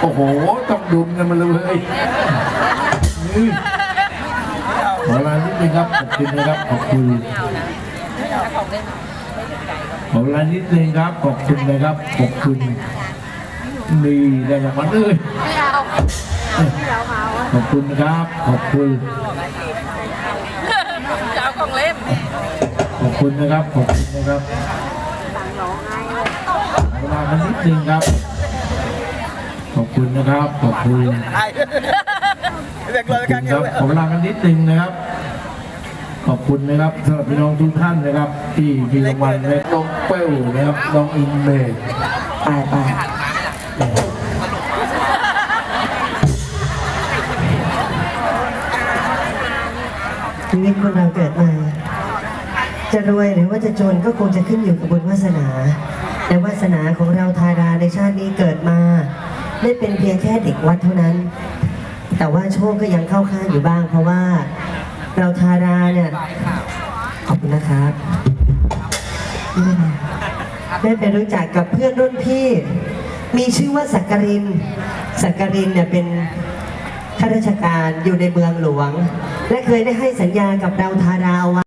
โอ้โห ต้องดุมกันมาเลยนี่ขอเวลานิดนึงครับ ขอบคุณนะครับ ขอบคุณขอเวลานิดนึงครับ ขอบคุณนะครับ ขอบคุณนี่ได้รางวัลเลยขอบคุณนะครับ ขอบคุณจะเอาของเล่นขอบคุณนะครับ ขอบคุณนะครับเวลากันนิดนึงครับ อบคุณนะครับ ขอบคุณเด็กขเลอบยคุกันณครับขอเวลากันนิดนึงนะครับ ขอบคุณนะครับสำหรับพี่น้องทุกท่านนะครับ ที่มีรางวัลในน้องเป้วนะครับน้องอินเมย์ไปไปชีวิตคนเราเกิดมา จะรวยหรือว่าจะจนก็คงจะขึ้นอยู่กับบุญวาสนา แต่วาสนาของเราทาราในชาตินี้เกิดมา ได้เป็นเพียงแค่เด็กวัดเท่านั้น แต่ว่าโชคก็ยังเข้าข้างอยู่บ้าง เพราะว่าเราทาราเนี่ยขอบคุณนะครับได้ไปรู้จักกับเพื่อนรุ่นพี่ มีชื่อว่าสักกรินสักกรินเนี่ยเป็นข้าราชการอยู่ในเมืองหลวง และเคยได้ให้สัญญากับเราทาราเอาไว้